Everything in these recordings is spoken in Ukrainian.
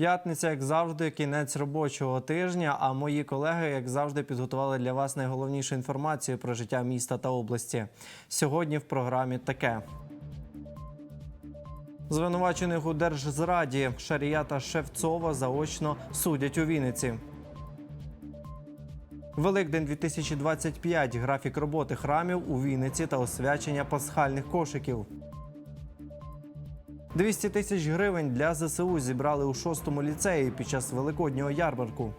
П'ятниця, як завжди, кінець робочого тижня. А мої колеги, як завжди, підготували для вас найголовнішу інформацію про життя міста та області. Сьогодні в програмі таке. Звинувачених у держзраді Шарія та Шевцова заочно судять у Вінниці. Великдень 2025. Графік роботи храмів у Вінниці та освячення пасхальних кошиків. 200 тисяч гривень для ЗСУ зібрали у шостому ліцеї під час великоднього ярмарку.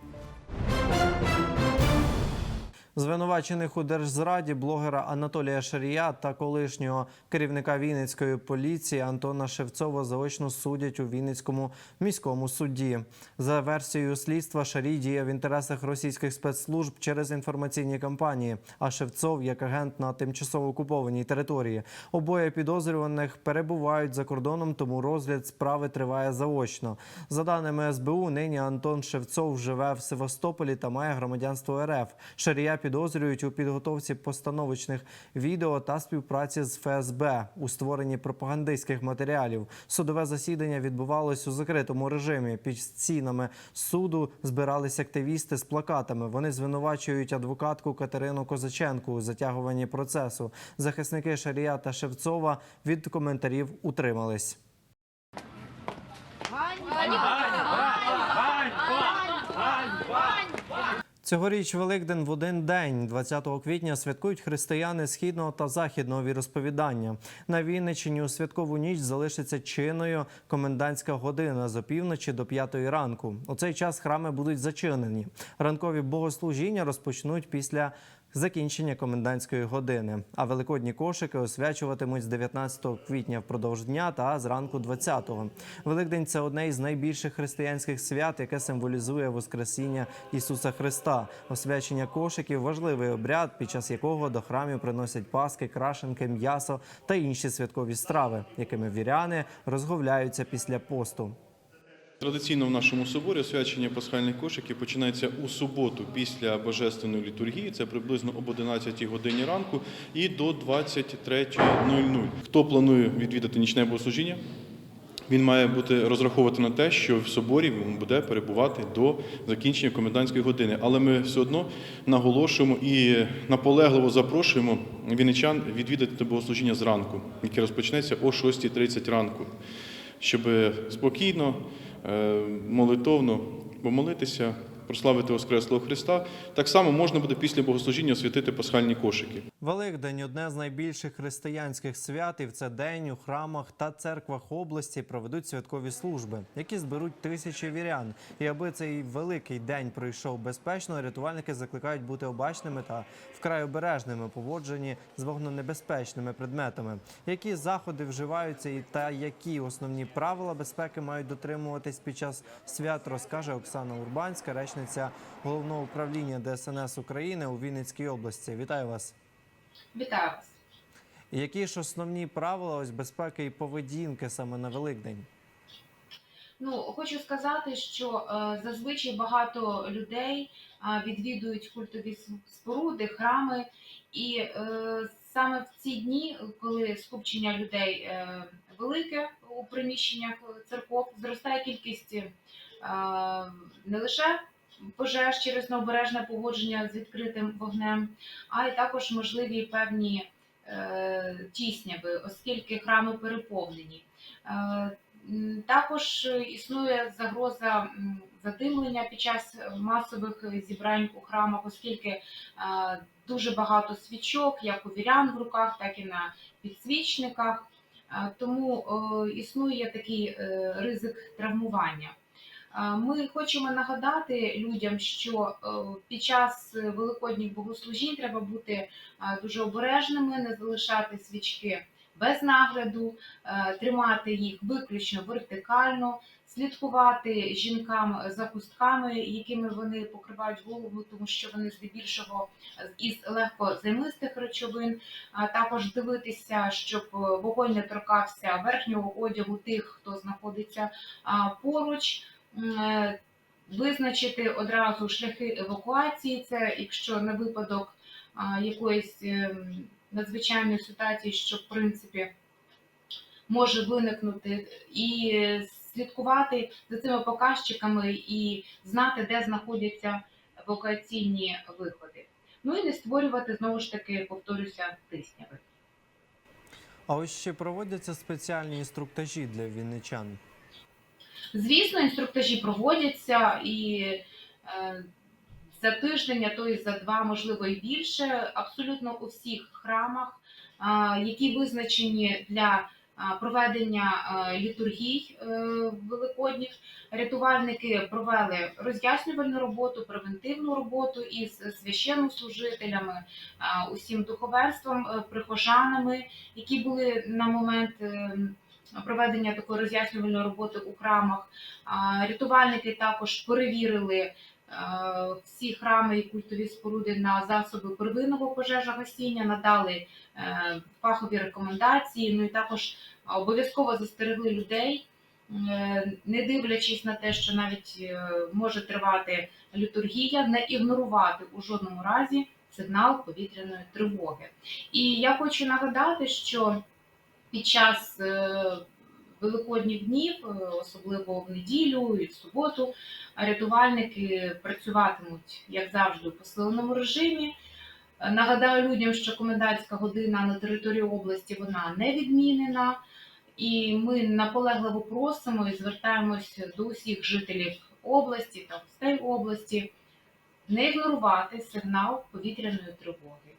Звинувачених у держзраді блогера Анатолія Шарія та колишнього керівника Вінницької поліції Антона Шевцова заочно судять у Вінницькому міському суді. За версією слідства, Шарій діє в інтересах російських спецслужб через інформаційні кампанії, а Шевцов як агент на тимчасово окупованій території. Обоє підозрюваних перебувають за кордоном, тому розгляд справи триває заочно. За даними СБУ, нині Антон Шевцов живе в Севастополі та має громадянство РФ. Шарія підозрюють у підготовці постановочних відео та співпраці з ФСБ у створенні пропагандистських матеріалів. Судове засідання відбувалось у закритому режимі. Під стінами суду збирались активісти з плакатами. Вони звинувачують адвокатку Катерину Козаченку у затягуванні процесу. Захисники Шарія та Шевцова від коментарів утримались. Цьогоріч Великдень в один день, 20 квітня, святкують християни східного та західного віросповідання. На Вінниччині у святкову ніч залишиться чинною комендантська година з опівночі до п'ятої ранку. У цей час храми будуть зачинені. Ранкові богослужіння розпочнуть після закінчення комендантської години. А великодні кошики освячуватимуть з 19 квітня впродовж дня та зранку 20-го. Великдень це одне із найбільших християнських свят, яке символізує Воскресіння Ісуса Христа. Освячення кошиків важливий обряд, під час якого до храмів приносять паски, крашенки, м'ясо та інші святкові страви, якими віряни розговляються після посту. Традиційно в нашому соборі освячення пасхальних кошиків починається у суботу після божественної літургії. Це приблизно об 11 годині ранку і до 23.00. Хто планує відвідати нічне богослужіння? Він має бути розраховувати на те, що в соборі він буде перебувати до закінчення комендантської години. Але ми все одно наголошуємо і наполегливо запрошуємо вінничан відвідати богослужіння зранку, яке розпочнеться о 6.30 ранку, щоб спокійно, молитовно помолитися, прославити Воскреслого Христа. Так само можна буде після богослужіння освятити пасхальні кошики. Великдень одне з найбільших християнських свят, і в це день у храмах та церквах області проведуть святкові служби, які зберуть тисячі вірян. І аби цей великий день пройшов безпечно, рятувальники закликають бути обачними та вкрай обережними у поводженні з вогненебезпечними предметами. Які заходи вживаються і та які основні правила безпеки мають дотримуватись під час свят, розкаже Оксана Урбанська, речниця головного управління ДСНС України у Вінницькій області. Вітаю вас. Вітаю вас. Які ж основні правила ось безпеки і поведінки саме на Великдень? Ну хочу сказати, що е, зазвичай багато людей е, відвідують культові споруди, храми, і е, саме в ці дні, коли скупчення людей е, велике у приміщеннях церков, зростає кількість е, не лише пожеж через необережне поводження з відкритим вогнем, а й також можливі певні е, тісняви, оскільки храми переповнені. Е, Також існує загроза задимлення під час масових зібрань у храмах, оскільки е, дуже багато свічок, як у вірян в руках, так і на підсвічниках. Тому існує такий ризик травмування. Ми хочемо нагадати людям, що е, під час великодніх богослужінь треба бути е, дуже обережними, не залишати свічки без нагляду, е, тримати їх виключно вертикально, слідкувати жінкам за хустками, якими вони покривають голову, тому що вони здебільшого із легкозаймистих речовин. А також дивитися, щоб вогонь не торкався верхнього одягу тих, хто знаходиться поруч. Е, Визначити одразу шляхи евакуації, це якщо на випадок якоїсь ем, надзвичайної ситуації, що в принципі може виникнути, і слідкувати за цими показчиками і знати, де знаходяться евакуаційні виходи. Ну і не створювати знову ж таки, повторюся, тисняви. А ось чи проводяться спеціальні інструктажі для вінничан? Звісно, інструктажі проводяться і е, за тиждень, а то і за два, можливо, і більше, абсолютно у всіх храмах, які визначені для проведення літургій е, великодніх. Рятувальники провели роз'яснювальну роботу, превентивну роботу із священнослужителями, усім духовенством, е, прихожанами, які були на момент. Проведення такої роз'яснювальної роботи у храмах. Рятувальники також перевірили е, всі храми і культові споруди на засоби первинного пожежогасіння, надали е, фахові рекомендації. Ну і також обов'язково застерегли людей, е, не дивлячись на те, що навіть може тривати літургія, не ігнорувати у жодному разі сигнал повітряної тривоги. І я хочу нагадати, що під час е, великодніх днів, е, особливо в неділю і в суботу, рятувальники працюватимуть, як завжди, у посиленому режимі. Е, Нагадаю людям, що комендантська година на території області вона не відмінена, і ми наполегливо просимо і звертаємось до усіх жителів області та гостей області не ігнорувати сигнал повітряної тривоги.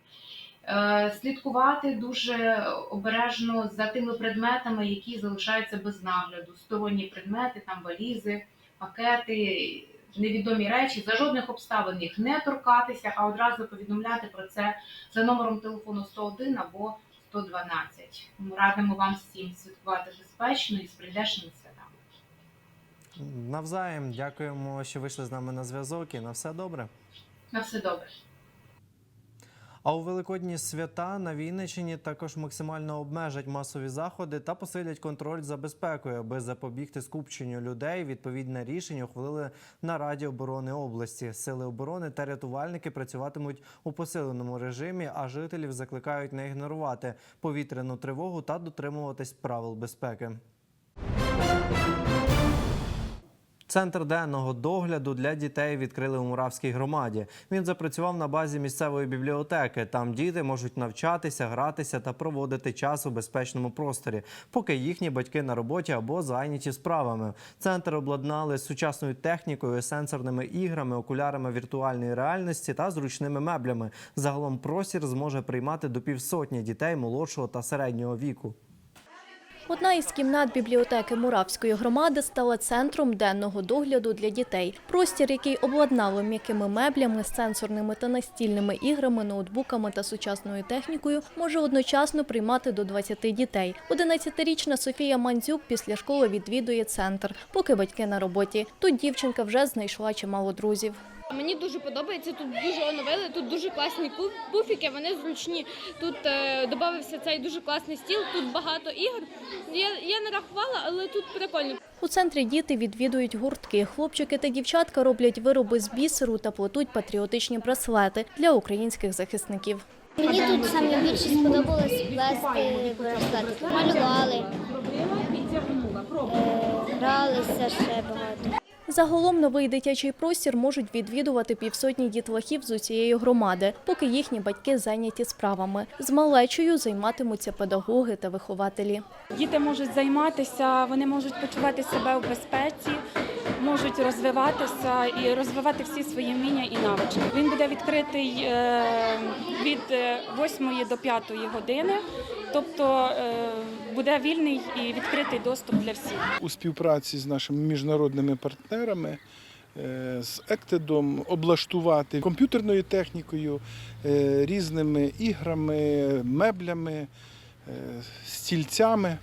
Е, Слідкувати дуже обережно за тими предметами, які залишаються без нагляду. Сторонні предмети, там валізи, пакети, невідомі речі. За жодних обставин їх не торкатися, а одразу повідомляти про це за номером телефону 101 або 112. Ми радимо вам всім слідкувати безпечно і з прийдешніми святами. Навзаєм дякуємо, що вийшли з нами на зв'язок і на все добре. На все добре. А у великодні свята на Вінниччині також максимально обмежать масові заходи та посилять контроль за безпекою, аби запобігти скупченню людей. Відповідне рішення ухвалили на Раді оборони області. Сили оборони та рятувальники працюватимуть у посиленому режимі, а жителів закликають не ігнорувати повітряну тривогу та дотримуватись правил безпеки. Центр денного догляду для дітей відкрили у Муравській громаді. Він запрацював на базі місцевої бібліотеки. Там діти можуть навчатися, гратися та проводити час у безпечному просторі, поки їхні батьки на роботі або зайняті справами. Центр обладнали сучасною технікою, сенсорними іграми, окулярами віртуальної реальності та зручними меблями. Загалом простір зможе приймати до півсотні дітей молодшого та середнього віку. Одна із кімнат бібліотеки Муравської громади стала центром денного догляду для дітей. Простір, який обладнали м'якими меблями, сенсорними та настільними іграми, ноутбуками та сучасною технікою, може одночасно приймати до 20 дітей. 11-річна Софія Мандзюк після школи відвідує центр, поки батьки на роботі. Тут дівчинка вже знайшла чимало друзів. Мені дуже подобається. Тут дуже оновили. Тут дуже класні пуфіки, вони зручні. Тут е, додався цей дуже класний стіл. Тут багато ігор. Я, я не рахувала, але тут прикольно. У центрі діти відвідують гуртки. Хлопчики та дівчатка роблять вироби з бісеру та плетуть патріотичні браслети для українських захисників. Мені тут саме більше сподобалось плести браслети. Малювали, е, гралися ще багато. Загалом новий дитячий простір можуть відвідувати півсотні дітлахів з усієї громади, поки їхні батьки зайняті справами. З малечою займатимуться педагоги та вихователі. Діти можуть займатися, вони можуть почувати себе у безпеці, можуть розвиватися і розвивати всі свої вміння і навички. Він буде відкритий е, від 8 до 5 години, тобто е, буде вільний і відкритий доступ для всіх. у співпраці з нашими міжнародними партнерами. е, З Ектедом облаштувати комп'ютерною технікою, е, різними іграми, меблями, е, стільцями.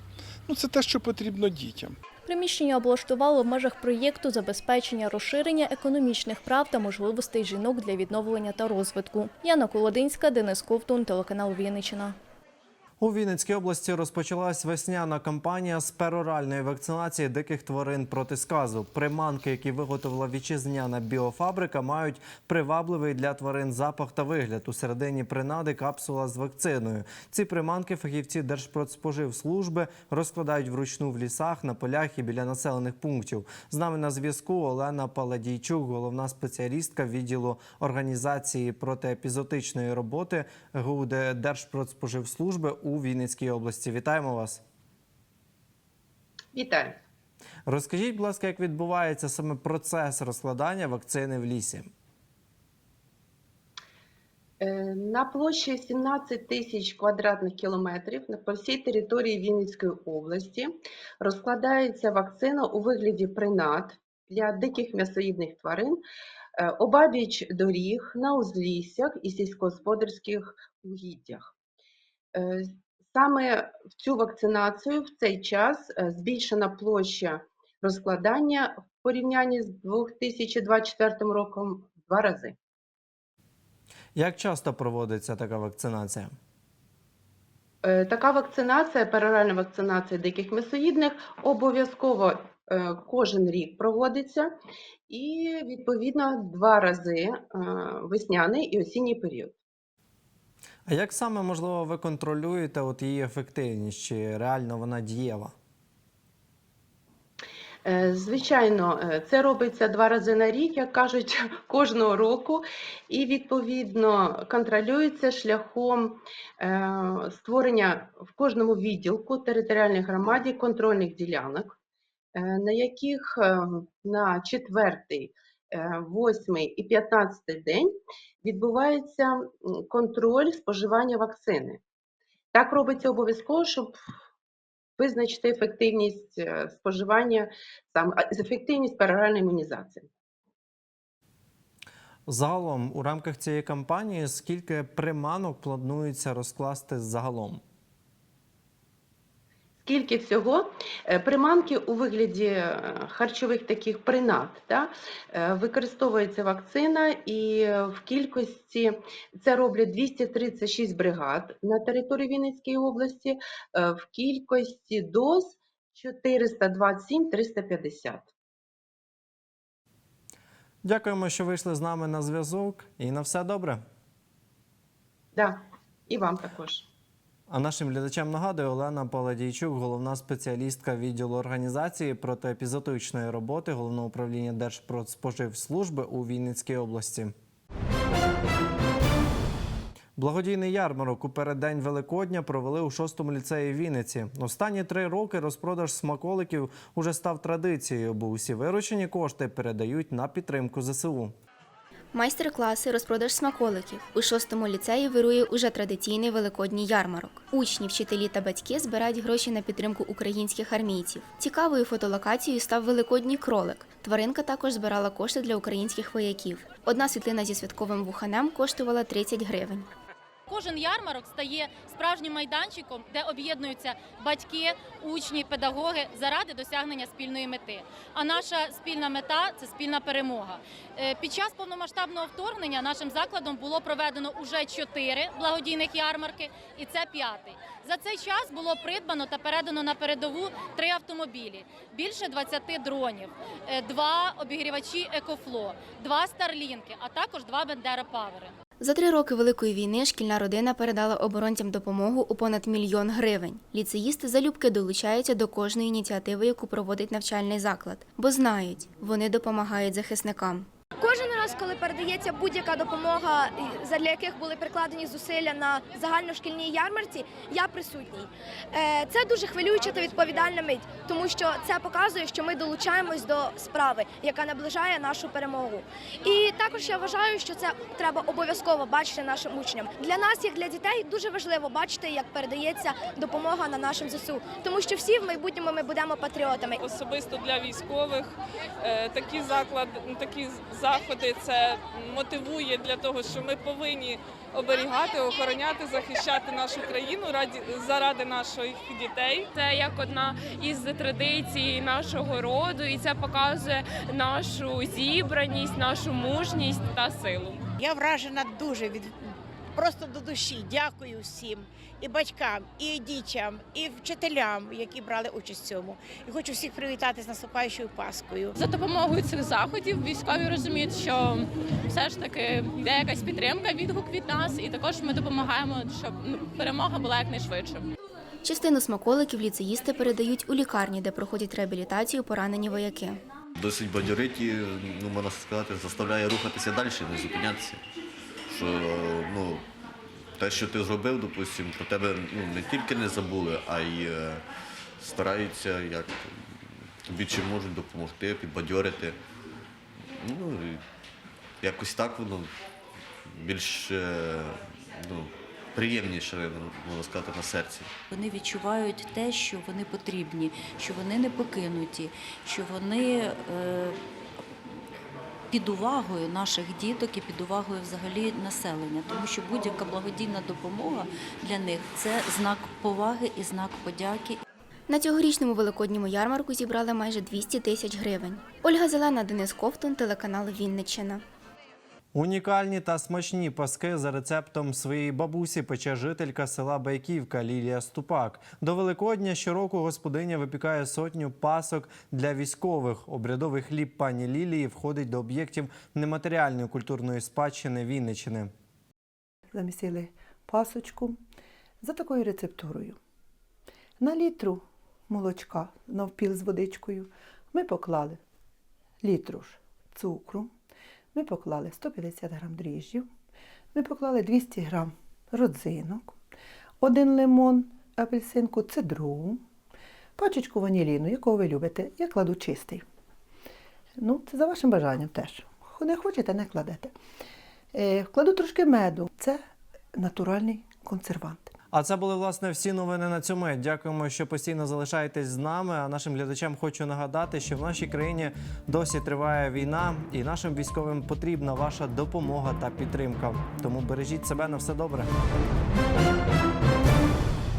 Ну, це те, що потрібно дітям. Приміщення облаштували в межах проєкту забезпечення розширення економічних прав та можливостей жінок для відновлення та розвитку. Яна Колодинська, Денис Ковтун, телеканал Вінниччина. У Вінницькій області розпочалась весняна кампанія з пероральної вакцинації диких тварин проти сказу. Приманки, які виготовила вітчизняна біофабрика, мають привабливий для тварин запах та вигляд. У середині принади капсула з вакциною. Ці приманки фахівці Держпродспоживслужби розкладають вручну в лісах, на полях і біля населених пунктів. З нами на зв'язку Олена Паладійчук, головна спеціалістка відділу організації протиепізотичної роботи ГУД Держпродспоживслужби у Вінницькій області. Вітаємо вас. Вітаю. Розкажіть, будь ласка, як відбувається саме процес розкладання вакцини в лісі? Е, На площі 17 тисяч квадратних кілометрів на по всій території Вінницької області розкладається вакцина у вигляді принад для диких м'ясоїдних тварин е, обабіч доріг, на узліссях і сільськогосподарських угіддях. Е, Саме в цю вакцинацію в цей час е, збільшена площа розкладання в порівнянні з 2024 роком в два рази. Як часто проводиться така вакцинація? Е, Така вакцинація, пероральна вакцинація диких м'ясоїдних, обов'язково кожен рік проводиться і відповідно два рази весняний і осінній період. А як саме можливо ви контролюєте от її ефективність? Чи реально вона дієва? Е, Звичайно, е, це робиться два рази на рік, як кажуть, кожного року, і відповідно контролюється шляхом е, створення в кожному відділку територіальній громаді контрольних ділянок, на яких на четвертий, е, восьмий і п'ятнадцятий день відбувається контроль споживання вакцини. Так робиться обов'язково, щоб визначити ефективність е, споживання, сам, а, ефективність пероральної імунізації. Загалом у рамках цієї кампанії скільки приманок планується розкласти загалом? Скільки всього Е, приманки у вигляді е, харчових таких принад да, е, використовується вакцина, і в кількості це роблять 236 бригад на території Вінницької області, в кількості доз 427-350. Дякуємо, що вийшли з нами на зв'язок. І на все добре. Да, і вам також. А нашим глядачам нагадую Олена Паладійчук, головна спеціалістка відділу організації протиепізотичної роботи Головного управління Держпродспоживслужби у Вінницькій області. Благодійний ярмарок у переддень Великодня провели у шостому ліцеї Вінниці. Останні три роки розпродаж смаколиків уже став традицією, бо усі виручені кошти передають на підтримку ЗСУ. Майстер-класи, розпродаж смаколиків. У шостому ліцеї вирує уже традиційний великодній ярмарок. Учні, вчителі та батьки збирають гроші на підтримку українських армійців. Цікавою фотолокацією став великодній кролик. Тваринка також збирала кошти для українських вояків. Одна світлина зі святковим вуханем коштувала 30 гривень. Кожен ярмарок стає справжнім майданчиком, де об'єднуються батьки, учні, педагоги заради досягнення спільної мети. А наша спільна мета це спільна перемога. Е, Під час повномасштабного вторгнення нашим закладом було проведено уже чотири благодійних ярмарки, і це п'ятий. За цей час було придбано та передано на передову три автомобілі, більше 20 дронів, е, два обігрівачі Екофло, два старлінки, а також два Бендера Павери. За три роки Великої війни шкільна родина передала оборонцям допомогу у понад мільйон гривень. Ліцеїсти залюбки долучаються до кожної ініціативи, яку проводить навчальний заклад, бо знають, вони допомагають захисникам. Кожен раз, коли передається будь-яка допомога, і задля яких були прикладені зусилля на загальношкільній ярмарці, я присутній. Е, Це дуже хвилююча та відповідальна мить, тому що це показує, що ми долучаємось до справи, яка наближає нашу перемогу. І також я вважаю, що це треба обов'язково бачити нашим учням. Для нас, як для дітей, дуже важливо бачити, як передається допомога на нашим ЗСУ, тому що всі в майбутньому ми будемо патріотами. особисто для військових е, такі заклади, такі заходи це мотивує для того, що ми повинні оберігати, охороняти, захищати нашу країну раді заради наших дітей. Це як одна із традицій нашого роду, і це показує нашу зібраність, нашу мужність та силу. Я вражена дуже від просто до душі. Дякую всім і батькам, і дітям, і вчителям, які брали участь в цьому. І хочу всіх привітати з наступаючою Паскою. За допомогою цих заходів військові розуміють, що все ж таки йде якась підтримка, відгук від нас, і також ми допомагаємо, щоб ну, перемога була якнайшвидше. Частину смаколиків ліцеїсти передають у лікарні, де проходять реабілітацію поранені вояки. Досить бадьорить і, ну, можна сказати, заставляє рухатися далі, не зупинятися. Що ну, те, що ти зробив, допустим, про тебе ну, не тільки не забули, а й е, стараються як тобі чим можуть допомогти, підбадьорити. Ну, і якось так воно більш е, ну, приємніше, можна сказати, на серці. Вони відчувають те, що вони потрібні, що вони не покинуті, що вони е, під увагою наших діток і під увагою взагалі населення, тому що будь-яка благодійна допомога для них це знак поваги і знак подяки. На цьогорічному великодньому ярмарку зібрали майже 200 тисяч гривень. Ольга Зелена, Денис Ковтун, телеканал Вінниччина. Унікальні та смачні паски за рецептом своєї бабусі пече жителька села Байківка Лілія Ступак. До Великодня щороку господиня випікає сотню пасок для військових. Обрядовий хліб пані Лілії входить до об'єктів нематеріальної культурної спадщини Вінниччини. замісили пасочку за такою рецептурою. На літру молочка навпіл з водичкою ми поклали літру ж цукру, ми поклали 150 грам дріжджів, ми поклали 200 грам родзинок, один лимон, апельсинку, цедру, пачечку ваніліну, якого ви любите, я кладу чистий. Ну, це за вашим бажанням теж. Не хочете, не кладете. Е, Кладу трошки меду. Це натуральний консервант. А це були власне всі новини на цьому. Дякуємо, що постійно залишаєтесь з нами. А нашим глядачам хочу нагадати, що в нашій країні досі триває війна, і нашим військовим потрібна ваша допомога та підтримка. Тому бережіть себе на все добре.